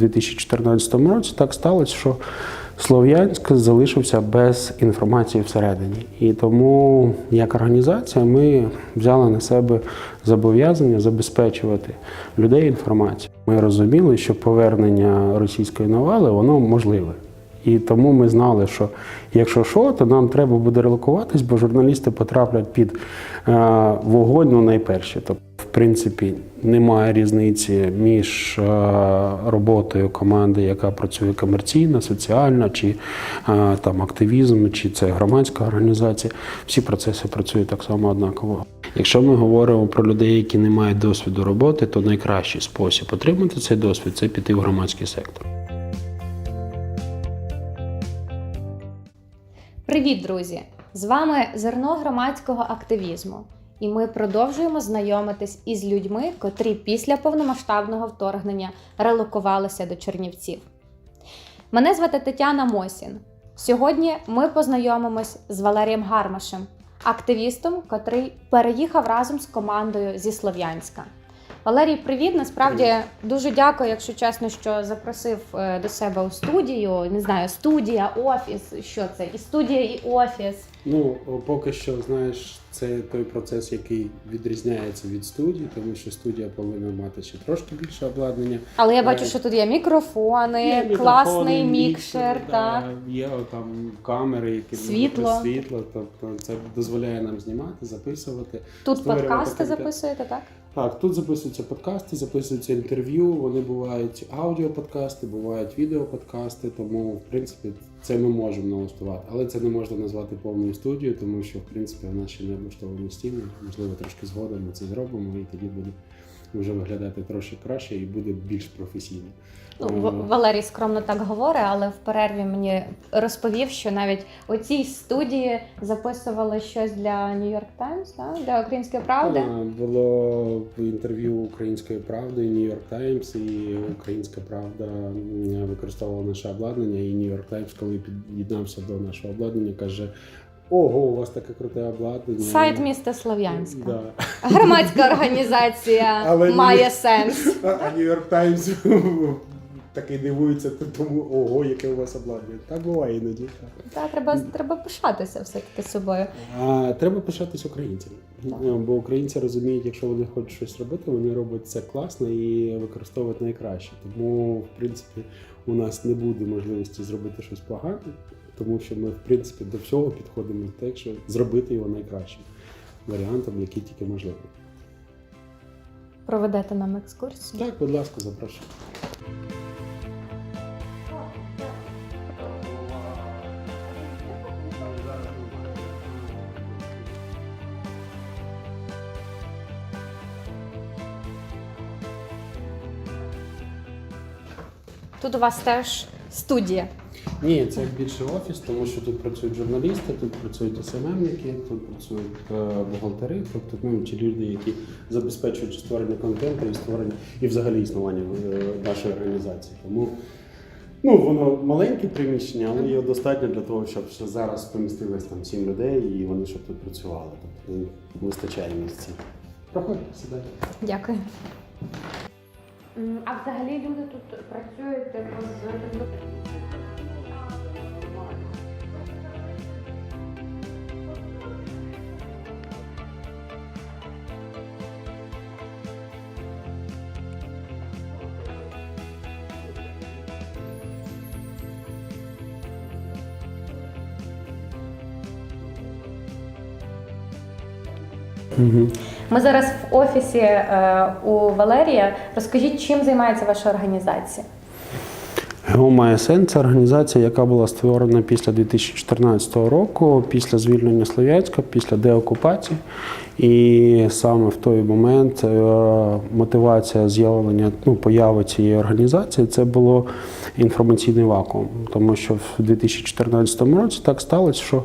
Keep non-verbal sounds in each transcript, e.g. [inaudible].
У 2014 році так сталося, що Слов'янськ залишився без інформації всередині. І тому, як організація, ми взяли на себе зобов'язання забезпечувати людей інформацією. Ми розуміли, що повернення російської навали воно можливе. І тому ми знали, що якщо що, то нам треба буде релокуватись, бо журналісти потраплять під е, вогонь ну, найперше. Принципі, немає різниці між е, роботою команди, яка працює комерційно, соціально, чи е, там активізм, чи це громадська організація. Всі процеси працюють так само однаково. Якщо ми говоримо про людей, які не мають досвіду роботи, то найкращий спосіб отримати цей досвід це піти в громадський сектор. Привіт, друзі! З вами зерно громадського активізму, і ми продовжуємо знайомитись із людьми, котрі після повномасштабного вторгнення релокувалися до Чернівців. Мене звати Тетяна Мосін. Сьогодні ми познайомимось з Валерієм Гармашем, активістом, котрий переїхав разом з командою зі Слов'янська. Валерій, привіт! Насправді дуже дякую, якщо чесно, що запросив е, до себе у студію. Не знаю, студія, офіс. Що це? І студія, і офіс. Ну, поки що, знаєш, це той процес, який відрізняється від студії, тому що студія повинна мати ще трошки більше обладнання. Але я Е, бачу, що тут є мікрофони, Є мікрофони, класний мікшер, да, так. Є там камери, які Світло. світло. Тобто це дозволяє нам знімати, записувати. Тут подкасти записуєте, так? Так, тут записуються подкасти, записуються інтерв'ю. Вони бувають аудіоподкасти, бувають відеоподкасти. Тому, в принципі, це ми можемо налаштувати. Але це не можна назвати повною студією, тому що в принципі в нас ще не облаштовані стіни. Можливо, трошки згодом ми це зробимо, і тоді буде вже виглядати трошки краще і буде більш професійно. Ну, Валерій скромно так говорить, але в перерві мені розповів, що навіть у цій студії записували щось для New York Times, так? для Української правди. Було інтерв'ю Української правди, New York Times, і Українська Правда використовувала наше обладнання. І New York Times, коли під'єднався до нашого обладнання, каже: Ого, у вас таке круте обладнання. Сайт міста Слов'янська. Да. Громадська організація [laughs] Але ні. має сенс. [laughs] А York Times [laughs] такий дивується, тому ого, яке у вас обладнання. Так буває іноді. Та, треба, треба пишатися все-таки собою. А, треба пишатись українцями. Бо українці розуміють, якщо вони хочуть щось робити, вони роблять це класно і використовують найкраще. Тому, в принципі, у нас не буде можливості зробити щось погане, тому що ми, в принципі, до всього підходимо так, що зробити його найкращим варіантом, який тільки можливий. Проведете нам екскурсію. Так, будь ласка, запрошую. Тут у вас теж студія. Ні, це більше офіс, тому що тут працюють журналісти, тут працюють СММники, тут працюють е, бухгалтери, тобто ну, ті люди, які забезпечують створення контенту і створення і взагалі існування е, нашої організації. Тому ну, воно маленьке приміщення, але його достатньо для того, щоб ще зараз помістилось там сім людей і вони щоб тут працювали. Тобто ну, вистачає місця. Проходь, сідай. Дякую. А взагалі люди тут працюють типу, з Угу. Ми зараз в офісі е, у Валерія. Розкажіть, чим займається ваша організація? ГеоМАСН це організація, яка була створена після 2014 року, після звільнення Слов'янська, після деокупації. І саме в той момент е, мотивація з'явлення ну, появи цієї організації це було інформаційний вакуум, тому що в 2014 році так сталося, що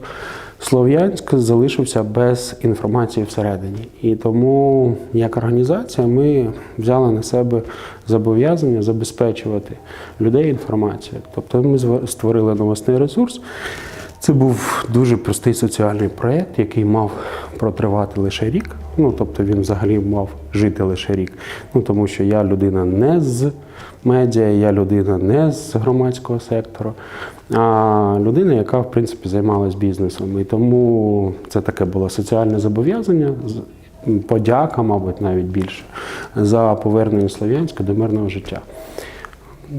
Слов'янськ залишився без інформації всередині. І тому, як організація, ми взяли на себе зобов'язання забезпечувати людей інформацією. Тобто ми створили новосний ресурс. Це був дуже простий соціальний проєкт, який мав протривати лише рік. Ну, тобто він взагалі мав жити лише рік. Ну, тому що я людина не з медіа, я людина не з громадського сектору, а людина, яка в принципі займалась бізнесом. І тому це таке було соціальне зобов'язання. Подяка, мабуть, навіть більше за повернення Слов'янська до мирного життя.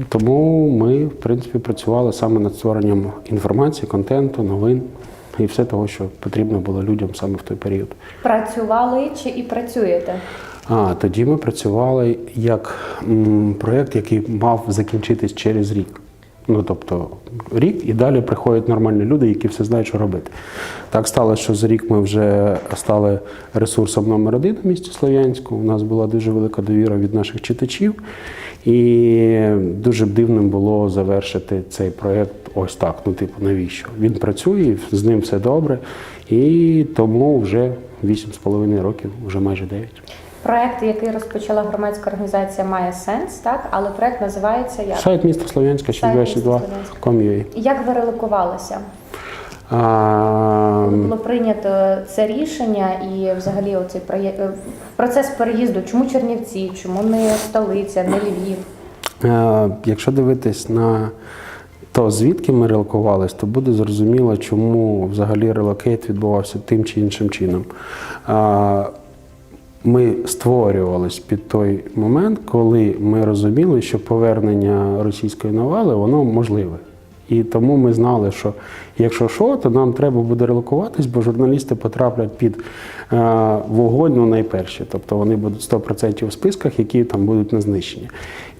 Тому ми, в принципі, працювали саме над створенням інформації, контенту, новин і все того, що потрібно було людям саме в той період. Працювали чи і працюєте? А тоді ми працювали як проєкт, який мав закінчитись через рік. Ну тобто рік і далі приходять нормальні люди, які все знають, що робити. Так сталося, що за рік ми вже стали ресурсом номер один в місті Слов'янську. У нас була дуже велика довіра від наших читачів, і дуже б дивним було завершити цей проєкт ось так. Ну, типу, навіщо? Він працює, з ним все добре, і тому вже 8,5 років, вже майже 9. Проект, який розпочала громадська організація, має сенс, так? Але проект називається як? Сайт міста Слов'янська Сайт міста 622.com.ua. Як ви релокувалися? Було прийнято це рішення і взагалі оцей е, процес переїзду. Чому Чернівці? Чому не столиця, не Львів? е, Якщо дивитись на то, звідки ми релокувались, то буде зрозуміло, чому взагалі релокейт відбувався тим чи іншим чином. Ми створювались під той момент, коли ми розуміли, що повернення російської навали воно можливе. І тому ми знали, що якщо що, то нам треба буде релокуватись, бо журналісти потраплять під е, вогонь ну, найперші. Тобто вони будуть 100% в списках, які там будуть не знищені.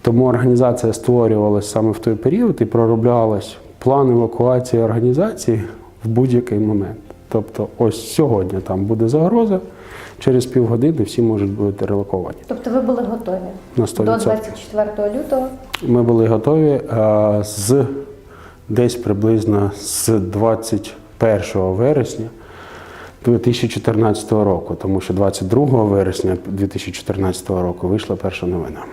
Тому організація створювалася саме в той період і пророблялась план евакуації організації в будь-який момент. Тобто, ось сьогодні там буде загроза, через півгодини всі можуть бути релоковані. Тобто ви були готові На до 100%. 24 лютого. Ми були готові е, з десь приблизно з 21 вересня 2014 року, тому що 22 вересня 2014 року вийшла перша новина.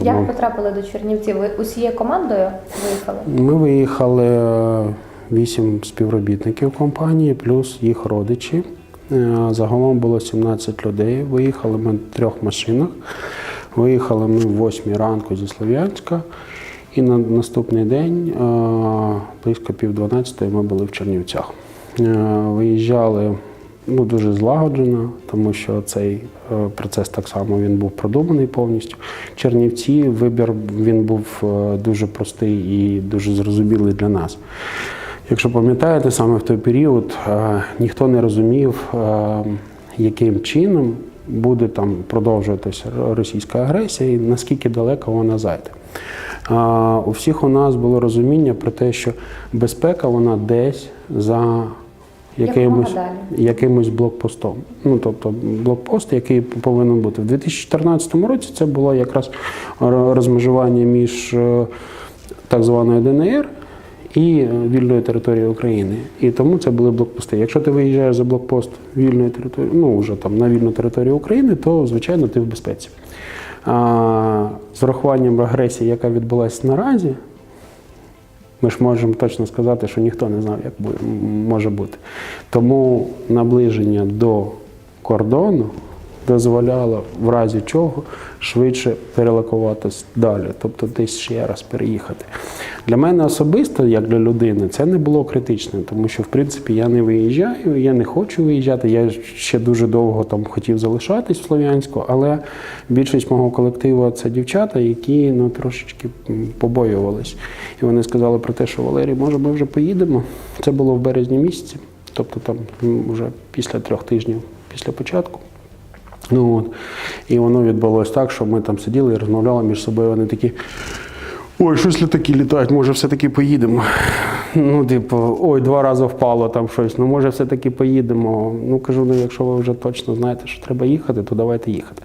Як потрапили до Чернівців? Ви усією командою виїхали? Ми виїхали е, вісім співробітників компанії, плюс їх родичі. Е, Загалом було 17 людей. Виїхали ми в трьох машинах. Виїхали ми в 8 ранку зі Слов'янська. І на наступний день, е, близько пів 12 ми були в Чернівцях. Е, Виїжджали ну, дуже злагоджено, тому що цей е, процес так само він був продуманий повністю. Чернівці вибір він був дуже простий і дуже зрозумілий для нас. Якщо пам'ятаєте, саме в той період ніхто не розумів, яким чином буде там продовжуватися російська агресія і наскільки далеко вона зайде. А, У всіх у нас було розуміння про те, що безпека вона десь за якимось, якимось блокпостом. Ну тобто блокпост, який повинен бути. В 2014 році це було якраз розмежування між е, так званою ДНР і вільною територією України. І тому це були блокпости. Якщо ти виїжджаєш за блокпост вільної території, ну вже там на вільну територію України, то звичайно ти в безпеці. А, з урахуванням агресії, яка відбулася наразі, ми ж можемо точно сказати, що ніхто не знав, як буде, може бути. Тому наближення до кордону дозволяло в разі чого швидше перелокуватись далі, тобто десь ще раз переїхати. Для мене особисто, як для людини, це не було критичним, тому що в принципі я не виїжджаю, я не хочу виїжджати. Я ще дуже довго там хотів залишатись в Слов'янську, але більшість мого колективу це дівчата, які ну трошечки побоювались. І вони сказали про те, що Валерій, може, ми вже поїдемо. Це було в березні місяці, тобто там вже після трьох тижнів після початку. Ну, от. І воно відбулося так, що ми там сиділи і розмовляли між собою. Вони такі. Ой, щось літаки літають, може, все-таки поїдемо. Ну, типу, ой, два рази впало там щось. Ну, може, все-таки поїдемо. Ну, кажу, ну, якщо ви вже точно знаєте, що треба їхати, то давайте їхати.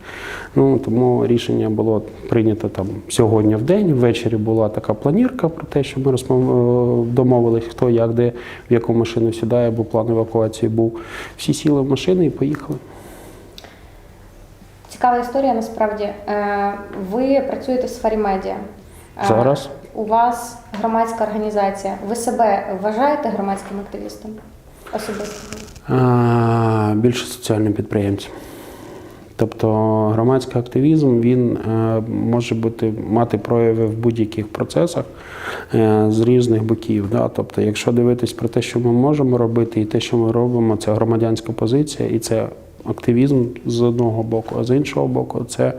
Ну, тому рішення було прийнято там сьогодні в день. Ввечері була така планірка про те, що ми розмов... е, домовились, хто як, де, в яку машину сідає, бо план евакуації був. Всі сіли в машини і поїхали. Цікава історія насправді. Е, Ви працюєте в сфері медіа. Е, Зараз у вас громадська організація. Ви себе вважаєте громадським активістом? Особисто? А, більше соціальним підприємцем. Тобто громадський активізм він е, може бути мати прояви в будь-яких процесах е, з різних боків. Да? Тобто, якщо дивитись про те, що ми можемо робити, і те, що ми робимо, це громадянська позиція, і це активізм з одного боку, а з іншого боку, це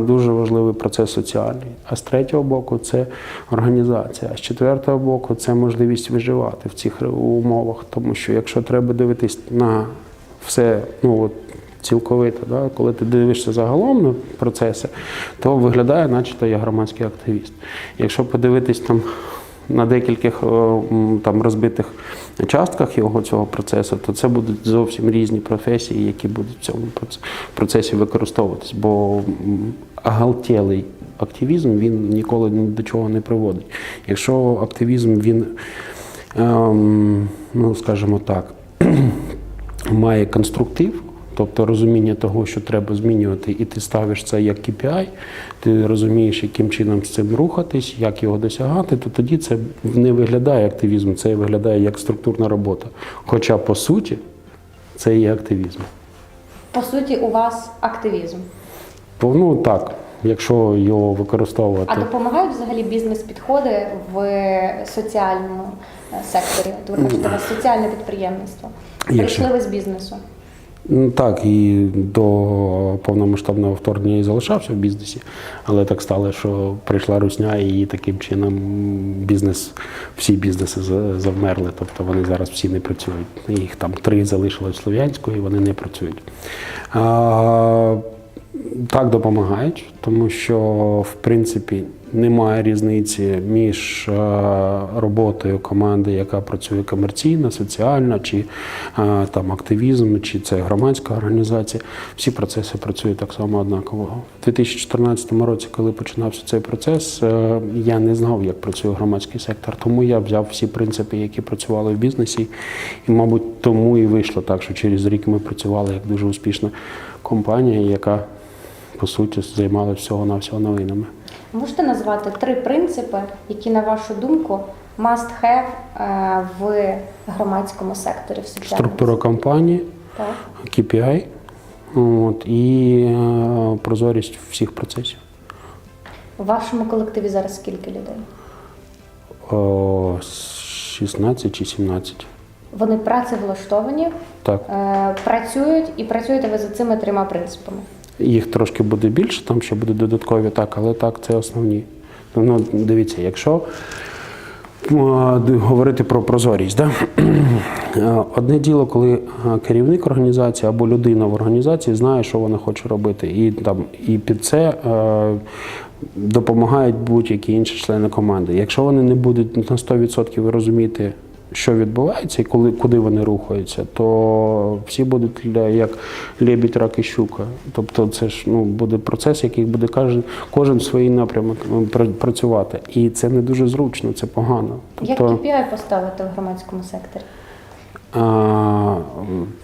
дуже важливий процес соціальний. А з третього боку, це організація. А з четвертого боку, це можливість виживати в цих умовах. Тому що якщо треба дивитись на все, ну от цілковито, да? коли ти дивишся загалом на процеси, то виглядає, наче то я громадський активіст. Якщо подивитись там на декількох там розбитих частках його цього процесу, то це будуть зовсім різні професії, які будуть в цьому проц- процесі використовуватись. Бо м, активізм він ніколи ні до чого не приводить. Якщо активізм він, ем, ну скажімо так, [clears throat] має конструктив, тобто розуміння того, що треба змінювати, і ти ставиш це як KPI, ти розумієш, яким чином з цим рухатись, як його досягати, то тоді це не виглядає активізм, це виглядає як структурна робота. Хоча по суті це є активізм. По суті, у вас активізм. То, Ну так, якщо його використовувати. А допомагають взагалі бізнес-підходи в соціальному е, секторі? Ви у вас соціальне підприємництво. Прийшли ви з бізнесу. Ну, Так, і до повномасштабного вторгнення і залишався в бізнесі, але так стало, що прийшла русня, і таким чином бізнес, всі бізнеси завмерли. Тобто вони зараз всі не працюють. Їх там три залишилось Слов'янську, і вони не працюють. А, так допомагають, тому що в принципі немає різниці між е, роботою команди, яка працює комерційно, соціально, чи е, там активізм, чи це громадська організація. Всі процеси працюють так само однаково. У 2014 році, коли починався цей процес, е, я не знав, як працює громадський сектор, тому я взяв всі принципи, які працювали в бізнесі, і, мабуть, тому і вийшло так, що через рік ми працювали як дуже успішна компанія, яка по суті займалася всього-навсього новинами. Можете назвати три принципи, які, на вашу думку, must have е, в громадському секторі в? Структура компанії, Так. KPI от, і е, прозорість всіх процесів. У вашому колективі зараз скільки людей? О, 16 чи 17. Вони працевлаштовані, Так. е, працюють і працюєте ви за цими трьома принципами. Їх трошки буде більше, там ще будуть додаткові, так, але так, це основні. Ну, дивіться, якщо говорити про прозорість, да? [clears throat] Одне діло, коли керівник організації або людина в організації знає, що вона хоче робити, і, там, і під це допомагають будь-які інші члени команди. Якщо вони не будуть на 100% розуміти, що відбувається і коли, куди вони рухаються, то всі будуть як лебідь, рак і щука. Тобто це ж ну, буде процес, який буде кожен, кожен в свій напрямок працювати. І це не дуже зручно, це погано. Як Тобто, KPI поставити в громадському секторі?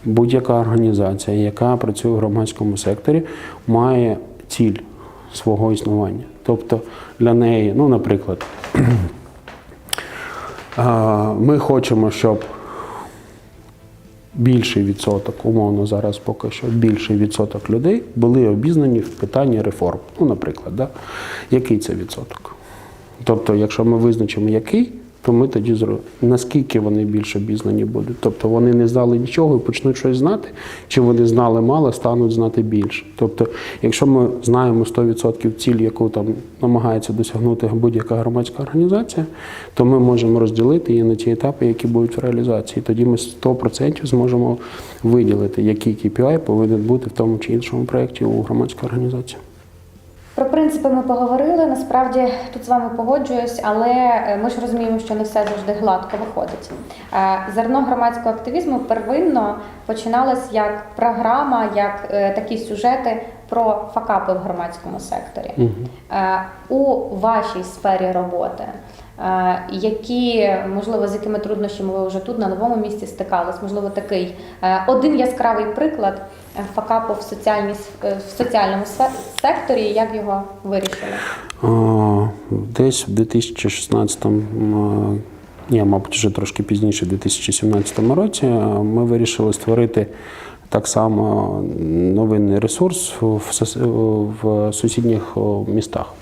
будь-яка організація, яка працює в громадському секторі, має ціль свого існування. Тобто для неї, ну, наприклад, ми хочемо, щоб більший відсоток, умовно зараз поки що більший відсоток людей були обізнані в питанні реформ. Ну, наприклад, да? який це відсоток? Тобто, якщо ми визначимо який, то ми тоді зробимо. Наскільки вони більш обізнані будуть? Тобто вони не знали нічого і почнуть щось знати, чи вони знали мало, стануть знати більше. Тобто, якщо ми знаємо 100% ціль, яку там намагається досягнути будь-яка громадська організація, то ми можемо розділити її на ті етапи, які будуть в реалізації. Тоді ми 100% зможемо виділити, який KPI повинен бути в тому чи іншому проєкті у громадській організації. Про принципи ми поговорили. Насправді тут з вами погоджуюсь, але е, ми ж розуміємо, що не все завжди гладко виходить. Е, Зерно громадського активізму первинно починалось як програма, як е, такі сюжети про факапи в громадському секторі. Е, У вашій сфері роботи Які, можливо, з якими труднощами ви вже тут на новому місці стикались? Можливо, такий е, один яскравий приклад е, факапу в, е, в соціальному секторі, як його вирішили? Десь в 2016, ні, мабуть, вже трошки пізніше, в 2017 році, е, ми вирішили створити так само новинний ресурс в сусідніх містах.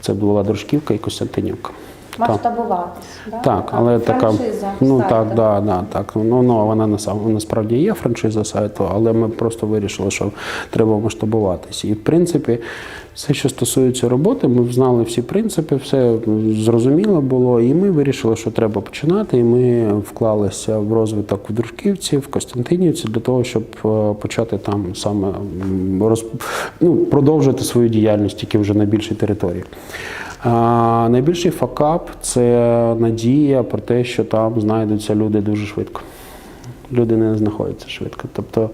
Це була Дружківка і Костянтинівка. Так. Масштабуватись. Да? Так, але така франшиза ну так, да, да, так. Ну, ну вона насправді є франшиза сайту, але ми просто вирішили, що треба масштабуватися. І в принципі, все, що стосується роботи, ми знали всі принципи, все зрозуміло було, і ми вирішили, що треба починати. І ми вклалися в розвиток в Дружківці, в Костянтинівці для того, щоб е, почати там саме роз... ну, продовжити свою діяльність тільки вже на більшій території. А, найбільший факап це надія про те, що там знайдуться люди дуже швидко. Люди не знаходяться швидко. Тобто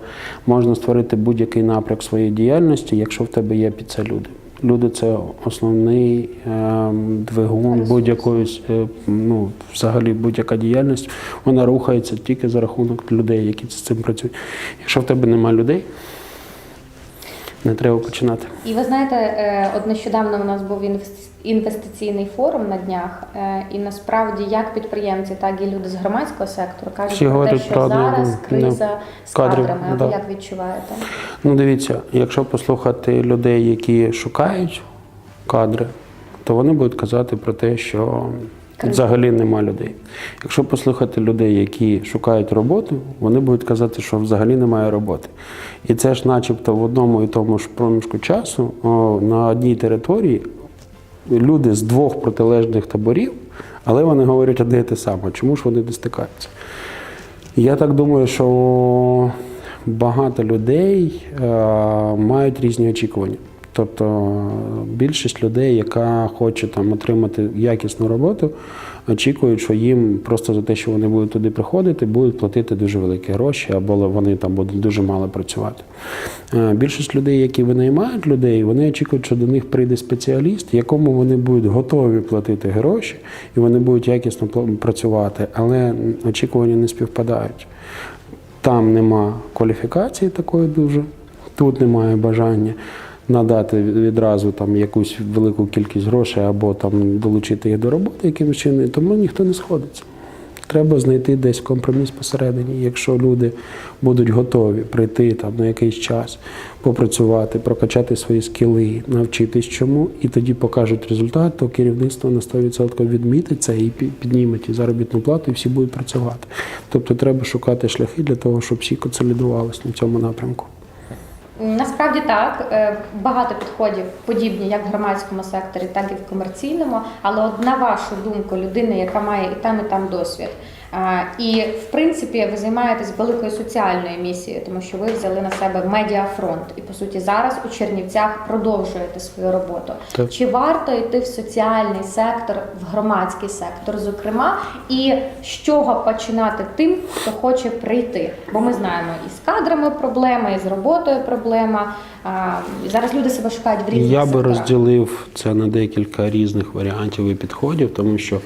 можна створити будь-який напрямок своєї діяльності, якщо в тебе є під це люди. Люди це основний ем, двигун будь-якої, е, ну, взагалі будь-яка діяльність, вона рухається тільки за рахунок людей, які з цим працюють. Якщо в тебе немає людей, не треба починати. І ви знаєте, е, от нещодавно у нас був інвестиційний форум на днях, е, і насправді як підприємці, так і люди з громадського сектору кажуть Всі про те, що про зараз криза з кадрів, кадрами. А да. як відчуваєте? Ну, дивіться, якщо послухати людей, які шукають кадри, то вони будуть казати про те, що. Взагалі нема людей. Якщо послухати людей, які шукають роботу, вони будуть казати, що взагалі немає роботи. І це ж, начебто, в одному і тому ж проміжку часу о, на одній території люди з двох протилежних таборів, але вони говорять одне і те саме. Чому ж вони не стикаються? Я так думаю, що багато людей е, мають різні очікування. Тобто більшість людей, яка хоче там отримати якісну роботу, очікують, що їм просто за те, що вони будуть туди приходити, будуть платити дуже великі гроші, або вони там будуть дуже мало працювати. Е, Більшість людей, які винаймають людей, вони очікують, що до них прийде спеціаліст, якому вони будуть готові платити гроші, і вони будуть якісно працювати, але очікування не співпадають. Там нема кваліфікації такої дуже, тут немає бажання надати відразу там якусь велику кількість грошей або там долучити їх до роботи якимось чином, тому ніхто не сходиться. Треба знайти десь компроміс посередині. Якщо люди будуть готові прийти там на якийсь час, попрацювати, прокачати свої скіли, навчитись чому, і тоді покажуть результат, то керівництво на 100% відмітить це і пі- підніме ті заробітну плату, і всі будуть працювати. Тобто треба шукати шляхи для того, щоб всі консолідувалися на цьому напрямку. Насправді так, е, багато підходів подібні як в громадському секторі, так і в комерційному. Але от на вашу думку, людина, яка має і там, і там досвід. І в принципі ви займаєтесь великою соціальною місією, тому що ви взяли на себе медіафронт, і по суті зараз у Чернівцях продовжуєте свою роботу. Так. Чи варто йти в соціальний сектор, в громадський сектор, зокрема, і з чого починати тим, хто хоче прийти? Бо ми знаємо і з кадрами проблема, і з роботою проблема. Зараз люди себе шукають в різних Я би розділив це на декілька різних варіантів і підходів, тому що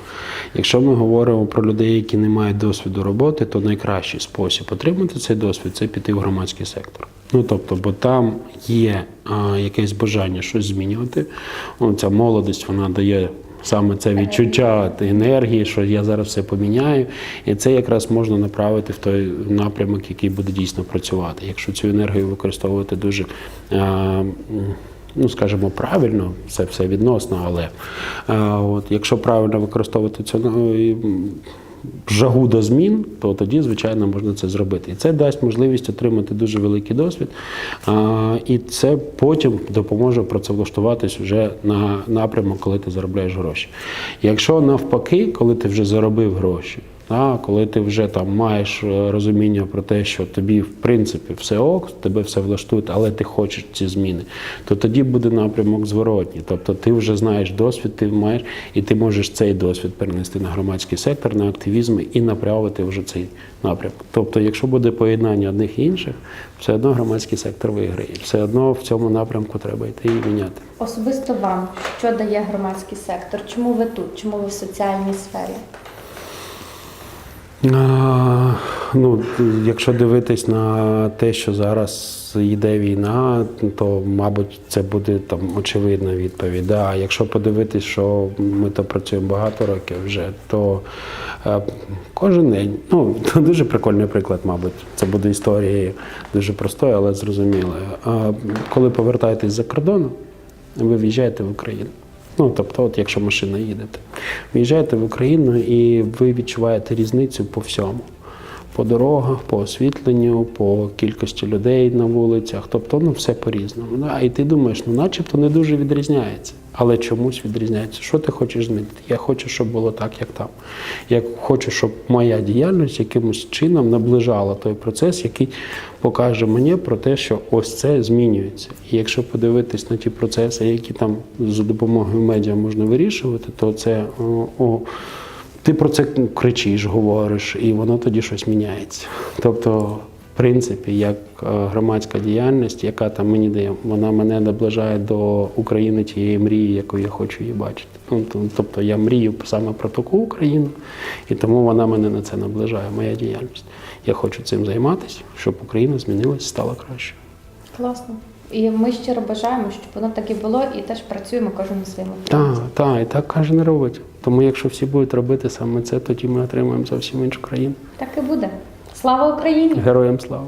якщо ми говоримо про людей, які не мають досвіду роботи, то найкращий спосіб отримати цей досвід це піти в громадський сектор. Ну тобто, бо там є а, якесь бажання щось змінювати. О, ця молодість вона дає. Саме це відчуття енергії, що я зараз все поміняю, і це якраз можна направити в той напрямок, який буде дійсно працювати. Якщо цю енергію використовувати дуже е, ну скажімо, правильно, це все відносно, але е, от, якщо правильно використовувати цю ну, жагу до змін, то тоді, звичайно, можна це зробити. І це дасть можливість отримати дуже великий досвід, і це потім допоможе працевлаштуватись вже на напрямок, коли ти заробляєш гроші. Якщо навпаки, коли ти вже заробив гроші, Да, коли ти вже там маєш е, розуміння про те, що тобі в принципі все ок, тебе все влаштує, але ти хочеш ці зміни, то тоді буде напрямок зворотній. Тобто ти вже знаєш досвід, ти маєш, і ти можеш цей досвід перенести на громадський сектор, на активізм і направити вже цей напрямок. Тобто, якщо буде поєднання одних і інших, все одно громадський сектор виграє. Все одно в цьому напрямку треба йти і міняти. Особисто вам, що дає громадський сектор? Чому ви тут? Чому ви в соціальній сфері? А, ну, якщо дивитись на те, що зараз йде війна, то мабуть це буде там очевидна відповідь. Да. А якщо подивитись, що ми то працюємо багато років вже, то е, кожен день, ну [laughs] дуже прикольний приклад, мабуть. Це буде історією дуже простою, але зрозумілою. Коли повертаєтесь за кордону, ви в'їжджаєте в Україну. Ну, тобто, от якщо машина їдете, в'їжджаєте в Україну і ви відчуваєте різницю по всьому. По дорогах, по освітленню, по кількості людей на вулицях, тобто ну все по-різному. Да? І ти думаєш, ну начебто не дуже відрізняється, але чомусь відрізняється. Що ти хочеш змінити? Я хочу, щоб було так, як там. Я хочу, щоб моя діяльність якимось чином наближала той процес, який покаже мені про те, що ось це змінюється. І якщо подивитись на ті процеси, які там за допомогою медіа можна вирішувати, то це о, ти про це кричиш, говориш, і воно тоді щось міняється. Тобто, в принципі, як е, громадська діяльність, яка там мені дає, вона мене наближає до України тієї мрії, яку я хочу її бачити. Ну, тобто я мрію саме про таку Україну, і тому вона мене на це наближає, моя діяльність. Я хочу цим займатися, щоб Україна змінилася, стала кращою. Класно. І ми щиро бажаємо, щоб воно так і було, і теж працюємо кожен на своєму Так, так, і так кожен робить. Тому якщо всі будуть робити саме це, тоді ми отримаємо зовсім іншу країну. Так і буде. Слава Україні! Героям слава!